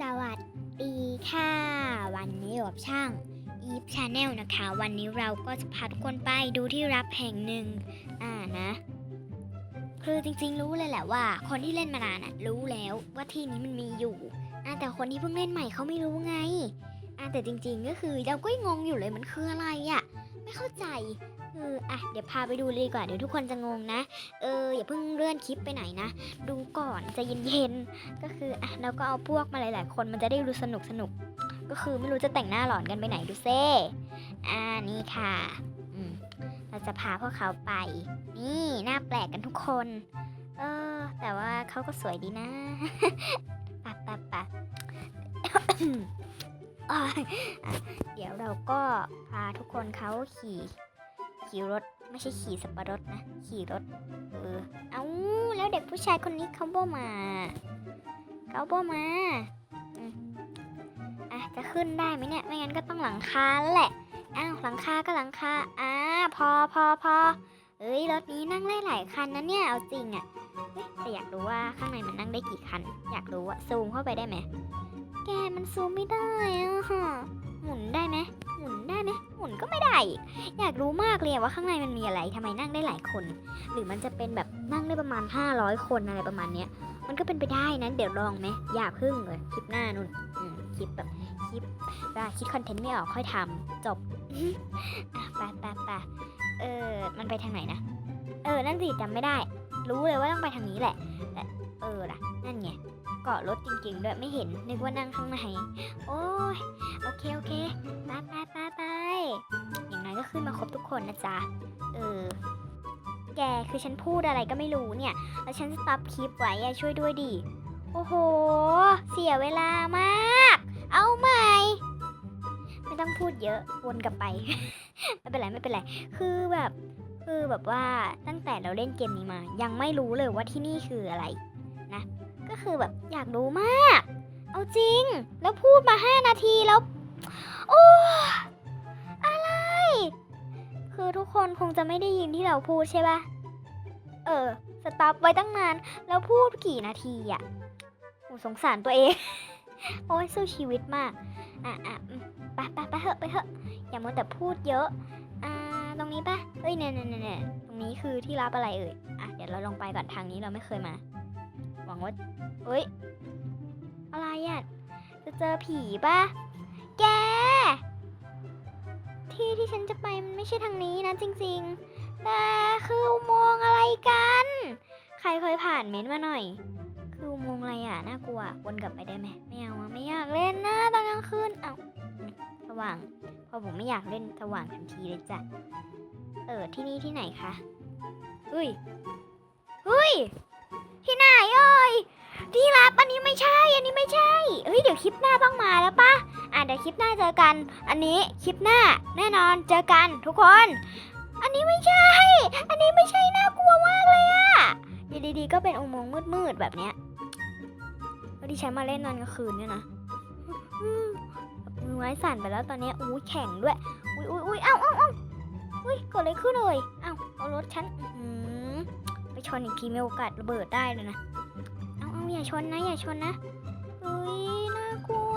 สวัสดีค่ะ วันนี้อยู่กับช่างอีฟชาแนลนะคะ วันนี้เราก็จะพาทุกคนไปดูที่รับแห่งหนึ่งอ่านะ คือจริงๆรู้เลยแหละว่า คนที่เล่นมานานอะรู้แล้วว่าที่นี้มันมีอยู่อ่าแต่คนที่เพิ่งเล่นใหม่เขาไม่รู้ไงอ่าแต่จริงๆก็คือเราก็งงอยู่เลยมันคืออะไรอะไม่เข้าใจ อออะเดี๋ยวพาไปดูเลยดีกว่าเดี๋ยวทุกคนจะงงนะ เอออย่าเพิ่งเลื่อนคลิปไปไหนนะ ดูก่อนจะเย็นๆก็คืออะเราก็เอาพวกมาหลาย ๆ คนมันจะได้ดูสนุกสนุกก็คือไม่รู้จะแต่งหน้าหลอนกันไปไหนดูเซ่อ่านี่ค่ะอืมเราจะพาพวกเขาไป นี่หน้าแปลกกันทุกคน เออ แต่ว่าเขาก็สวยดีนะปะปะปะเดี๋ยวเราก็พาทุกคนเขาขี่ ขี่รถ ไม่ใช่ขี่สับปะรดนะ ขี่รถ เออ เอาแล้วเด็กผู้ชายคนนี้เขาบ่มา เขาบ่มาอะจะขึ้นได้ไหมเนี่ย ไม่งั้นก็ต้องหลังคาแล้วแหละ อ้าวหลังคาก็หลังคา อ่า พอพอพอเอ้ยรถนี้นั่งได้หลายคันนะเนี่ย เอาจริงอะเฮ้ยแต่อยากรู้ว่าข้างในมันนั่งได้กี่คัน อยากรู้อะซูมเข้าไปได้ไหม แกมันซูมไม่ได้อะค่ะ มุนได้ไหมหมุนได้ไหมหมุนก็ไม่ได้ อยากรู้มากเลยว่าข้างในมันมีอะไรทำไมนั่งได้หลายคน หรือมันจะเป็นแบบนั่งได้ประมาณ 500 คนอะไรประมาณเนี้ย มันก็เป็นไปได้นะเดี๋ยวลองไหมอย่าพึ่งเลยคลิปหน้านุ่นคลิปแบบคลิปว่าคิดคอนเทนต์ไม่ออกค่อยทำจบอะไปไปไปเออมันไปทางไหนนะ เออ นั่นสิจำไม่ได้ รู้เลยว่าต้องไปทางนี้แหละแต่เออล่ะ นั่นไง กาะรถจริงๆด้วยไม่เห็นนึกว่านั่งข้างในโอ้ยโอเคโอเคไปไปไปไปอย่างน้อยก็ขึ้นมาครบทุกคนนะจ๊ะเออแกคือฉันพูดอะไรก็ไม่รู้เนี่ย แล้วฉันสต็อปคลิปไว้ช่วยด้วยดิโอ้โห เสียเวลามาก เอาใหม่ ไม่ต้องพูดเยอะวนกลับไป ไม่เป็นไรไม่เป็นไร คือแบบคือแบบว่าตั้งแต่เราเล่นเกมนี้มา ยังไม่รู้เลยว่าที่นี่คืออะไรนะ ก็คือแบบอยากรู้มาก เอาจริง แล้วพูดมาห้านาทีแล้ว โอ้อะไร คือทุกคนคงจะไม่ได้ยินที่เราพูดใช่ปะเออ สต็อปไว้ตั้งนาน แล้วพูดกี่นาทีอะโอ้สงสารตัวเอง โอ้ยสู้ชีวิตมาก อะอะไปไปไปเถอะไปเถอะ อย่ามัวแต่พูดเยอะ อ่า ตรงนี้ปะเอ้ยเนี่ยเนี่ยเนี่ยตรงนี้คือที่รับอะไรเอ่ย อะ เดี๋ยวเราลงไปก่อนทางนี้เราไม่เคยมา วังว่าเฮ้ย อะไรอะ จะเจอผีปะแก ที่ที่ฉันจะไปมันไม่ใช่ทางนี้นะจริงๆ แต่คืออุโมงอะไรกัน ใครเคยผ่านเม้นมาหน่อย คืออุโมงอะไรอะ น่ากลัว วนกลับไปได้ไหมไม่เอาไม่อยากเล่นนะตอนกลางคืน เอาสว่าง พอผมไม่อยากเล่นสว่างทันทีเลยจ้ะ เออที่นี่ที่ไหนคะเฮ้ยเฮ้ย ที่ไหนเอ่ยที่รับอันนี้ไม่ใช่อันนี้ไม่ใช่เฮ้ยเดี๋ยวคลิปหน้าต้องมาแล้วปะอะเดี๋ยวคลิปหน้าเจอกัน อันนี้คลิปหน้าแน่นอนเจอกันทุกคน อันนี้ไม่ใช่ อันนี้ไม่ใช่น่ากลัวมากเลยอะอยู่ดีๆก็เป็นอุโมงค์มืดๆแบบเนี้ยแล้วที่ฉันมาเล่นตอนกลางคืนเนี่ยนะมือไม้สั่นไปแล้วตอนนี้อุ้ยแข็งด้วย อุ้ยอุ้ยอุ้ยเอ้าเอ้าเอ้าอุ้ยเกิดอะไรขึ้นเลยเอ้าเอารถฉัน ชนอีกทีมีโอกาสระเบิดได้เลยนะ เอาเอาอย่าชนนะ อย่าชนนะเฮ้ยน่ากลัว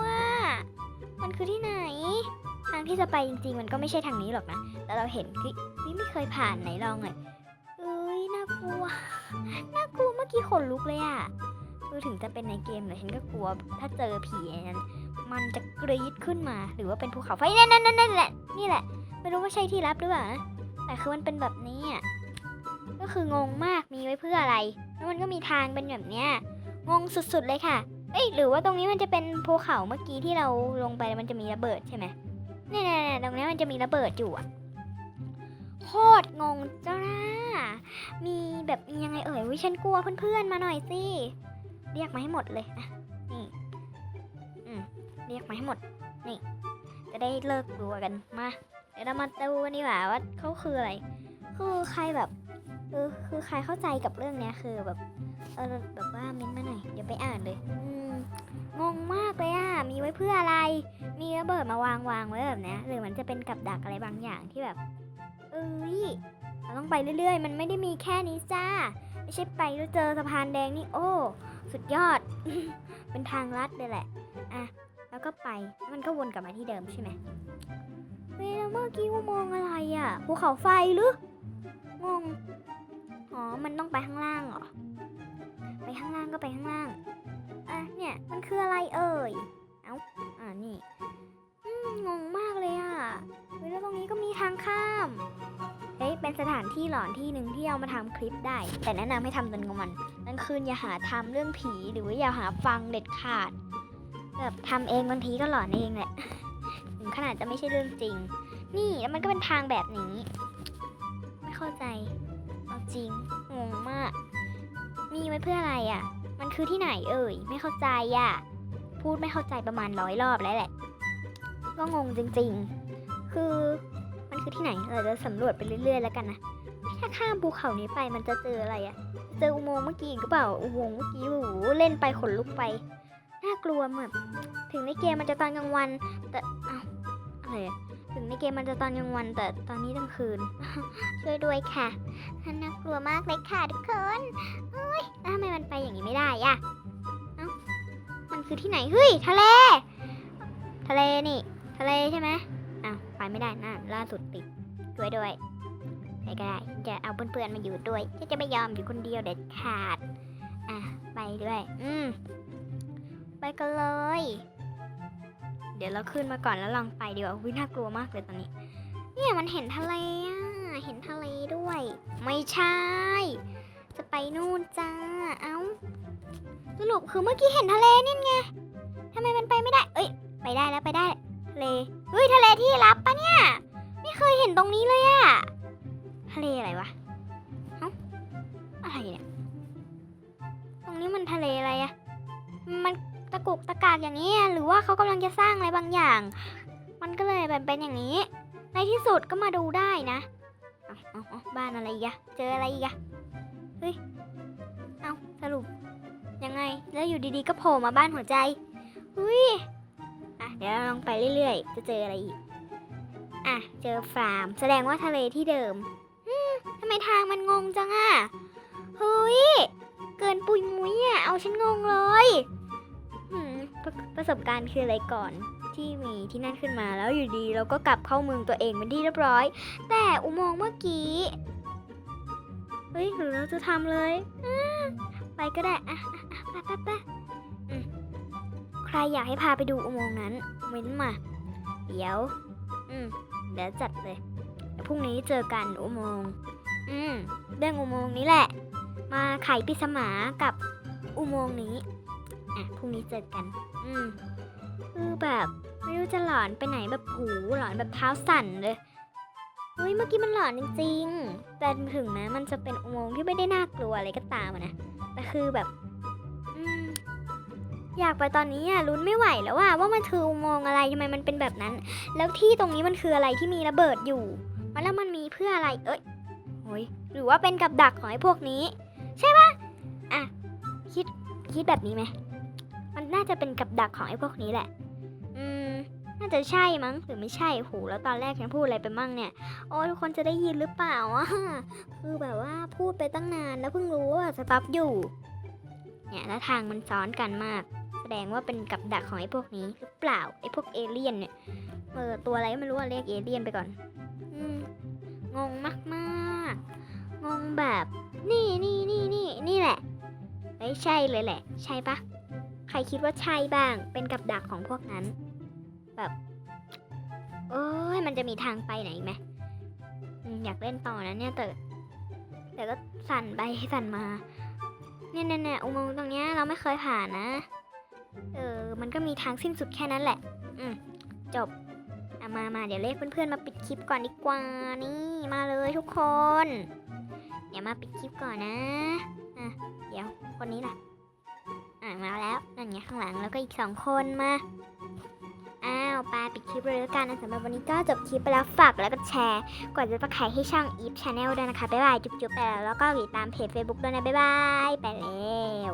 มันคือที่ไหน ทางที่จะไปจริง ๆ มันก็ไม่ใช่ทางนี้หรอกนะ แต่เราเห็นเฮ้ยเฮ้ยไม่เคยผ่านไหนลองเลยเอ้ยน่ากลัว น่ากลัวเมื่อกี้ขนลุกเลยอะคือถึงจะเป็นในเกมแต่ฉันก็กลัว ถ้าเจอผีนั้นมันจะกรี๊ดขึ้นมา หรือว่าเป็นภูเขาไฟนั่นนั่นนั่นนั่นแหละ นี่แหละ ไม่รู้ว่าใช่ที่ลับหรือเปล่านะ แต่คือมันเป็นแบบนี้อะ ก็คืองงมากมีไว้เพื่ออะไร แล้วมันก็มีทางเป็นแบบเนี้ยงงสุดๆเลยค่ะ เอ้ยหรือว่าตรงนี้มันจะเป็นภูเขาเมื่อกี้ที่เราลงไปมันจะมีระเบิดใช่ไหมเนี่ยๆๆตรงนี้มันจะมีระเบิดอยู่อะโคตรงงจ้ามีแบบยังไงเอ่ยวิฉันกลัวเพื่อนๆมาหน่อยสิเรียกมาให้หมดเลยอะนี่อืมเรียกมาให้หมดนี่ จะได้เลิกกลัวกันมาเดี๋ยวเรามาดูกันดีกว่าว่าเขาคืออะไร คือใครแบบ เออคือใครเข้าใจกับเรื่องเนี้ยคือแบบเออแบบว่าเม้นมาหน่อยเดี๋ยวไปอ่านเลยอืมงงมากเลยอะมีไว้เพื่ออะไร มีระเบิดมาวางวางไว้แบบเนี้ยหรือมันจะเป็นกับดักอะไรบางอย่างที่แบบ เอ้ยเราต้องไปเรื่อย ๆ มันไม่ได้มีแค่นี้จ้า ไม่ใช่ไปแล้วเจอสะพานแดงนี่โอ้ สุดยอด เป็นทางลัดเลยแหละอะแล้วก็ไปมันก็วนกลับมาที่เดิมใช่ไหมเฮ้ยแล้วเมื่อกี้อุโมองอะไรอะภูเขาไฟหรืองง อ๋อ มันต้องไปข้างล่างเหรอ ไปข้างล่างก็ไปข้างล่าง อะ เนี่ย มันคืออะไรเอ่ย เอ้า อ่านี่อืมงงมากเลยอะแล้วตรงนี้ก็มีทางข้าม เฮ้ย เป็นสถานที่หลอนที่หนึ่งที่เอามาทำคลิปได้ แต่แนะนำให้ทำตอนกลางวันกลางคืนอย่าหาทำเรื่องผีหรือว่าอย่าหาฟังเด็ดขาด แบบทำเองบางทีก็หลอนเองแหละ ถึงขนาดจะไม่ใช่เรื่องจริง นี่แล้วมันก็เป็นทางแบบนี้ ไม่เข้าใจ จริงงงมาก มีไว้เพื่ออะไรอะ มันคือที่ไหนเอ่ย ไม่เข้าใจอะ พูดไม่เข้าใจประมาณร้อยรอบแล้วแหละ ก็งงจริงๆ คือมันคือที่ไหน เราจะสำรวจไปเรื่อยๆ แล้วกันนะ ถ้าข้ามภูเขานี้ไปมันจะเจออะไรอะเจออุโมงค์เมื่อกี้อีกหรือเปล่า อุโมงค์เมื่อกี้โอ้โหเล่นไปขนลุกไป น่ากลัวแบบถึงในเกมมันจะตอนกลางวัน แต่เอ้าอะไรอะ ถึงในเกมมันจะตอนกลางวันแต่ตอนนี้กลางคืน ช่วยด้วยค่ะน่ากลัวมากเลยค่ะทุกคนเฮ้ยแล้วทำไมมันไปอย่างนี้ไม่ได้อะเอ้ามันคือที่ไหนเฮ้ยทะเล ทะเลนี่ ทะเลใช่ไหมอ้าวไปไม่ได้นะล่าสุดติดช่วยด้วยไปก็ได้จะเอาเพื่อนๆมาอยู่ด้วยจะไม่ยอมอยู่คนเดียวเด็ดขาดอะไปด้วย อืมไปกันเลย ดี๋ยวเราขึ้นมาก่อนแล้วลองไปดีกว่าวิน่ากลัวมากเลยตอนนี้ เนี่ยมันเห็นทะเลอะเห็นทะเลด้วย ไม่ใช่ จะไปนู่นจ้า เอ้าสรุปคือเมื่อกี้เห็นทะเลนี่ไงทำไมมันไปไม่ได้ เอ้ย ไปได้แล้วไปได้ มันเลยแบบเป็นอย่างนี้ ในที่สุดก็มาดูได้นะ เอาเอาเอาบ้านอะไรอีกอะเจออะไรอีกอะเฮ้ย เอาสรุป ยังไง แล้วอยู่ดีๆก็โผล่มาบ้านหัวใจอุ้ยอะเดี๋ยวเราลองไปเรื่อยๆ จะเจออะไรอีก อะ เจอฟาร์ม แสดงว่าทะเลที่เดิมอืมทำไมทางมันงงจังอะเฮ้ย เกินปุยมุ้ยอะเอาฉันงงเลยประประสบการณ์คืออะไรก่อน ที่มีที่นั่นขึ้นมาแล้วอยู่ดีเราก็กลับเข้าเมืองตัวเองเป็นที่เรียบร้อย แต่อุโมงค์เมื่อกี้ เฮ้ยหรือเราจะทำเลยไปก็ได้อะไปไปไปใครอยากให้พาไปดูอุโมงค์นั้นเม้นมา เดี๋ยว อืมเดี๋ยวจัดเลยพรุ่งนี้เจอกันอุโมงค์อืมเรื่องอุโมงค์นี้แหละ มาไขปริศนากับอุโมงค์นี้อะพรุ่งนี้เจอกัน อืม คือแบบไม่รู้จะหลอนไปไหนแบบหูหลอนแบบเท้าสั่นเลยเฮ้ยเมื่อกี้มันหลอนจริงๆ แต่ถึงแม้มันจะเป็นอุโมงค์ที่ไม่ได้น่ากลัวอะไรก็ตามนะ แต่คือแบบอืมอยากไปตอนนี้อะลุ้นไม่ไหวแล้วว่าว่ามันคืออุโมงค์อะไรทำไมมันเป็นแบบนั้น แล้วที่ตรงนี้มันคืออะไรที่มีระเบิดอยู่มันแล้วมันมีเพื่ออะไร เอ้ยโอ้ยหรือว่าเป็นกับดักของไอ้พวกนี้ ใช่ปะอะคิดคิดแบบนี้ไหม มันน่าจะเป็นกับดักของไอ้พวกนี้แหละ อืม น่าจะใช่มั้งหรือไม่ใช่โหแล้วตอนแรกฉันพูดอะไรไปมั่งเนี่ย โอ้ทุกคนจะได้ยินหรือเปล่าอะคือแบบว่าพูดไปตั้งนานแล้วเพิ่งรู้ว่าสต็อปอยู่ เนี่ยแล้วทางมันซ้อนกันมาก แสดงว่าเป็นกับดักของไอ้พวกนี้หรือเปล่าไอ้พวกเอเลี่ยนเนี่ยเออตัวอะไรก็ไม่รู้อะเรียกเอเลี่ยนไปก่อนอืมงงมากมากๆงงแบบ นี่นี่นี่นี่นี่แหละเฮ้ยใช่เลยแหละ ใช่ปะ ใครคิดว่าใช่บ้าง เป็นกับดักของพวกนั้น แบบโอ้ยมันจะมีทางไปไหนไหมอยากเล่นต่อนะเนี่ยแต่แต่ก็สั่นไปสั่นมา เนี่ยเนี่ยเนี่ยอุโมงค์ตรงเนี้ยเราไม่เคยผ่านนะ เออ มันก็มีทางสิ้นสุดแค่นั้นแหละ อืมจบอะมามาเดี๋ยวเรียกเพื่อนๆมาปิดคลิปก่อนดีกว่า นี่มาเลยทุกคน เดี๋ยวมาปิดคลิปก่อนนะ อะ เดี๋ยวคนนี้ล่ะ ลังมาแล้วนั่นไงข้างหลังแล้วก็อีกสองคนมา อ้าวปาปิดคลิปเลยแล้วกันนะสำหรับวันนี้ก็จบคลิปไปแล้วฝากแล้วก็แชร์ กดจะประคายให้ช่องอีฟชาแนลด้วยนะคะ บ๊ายบาย จุ๊บๆไปแล้ว แล้วก็ติดตามเพจ Facebook ด้วยนะ บ๊ายบาย ไปแล้ว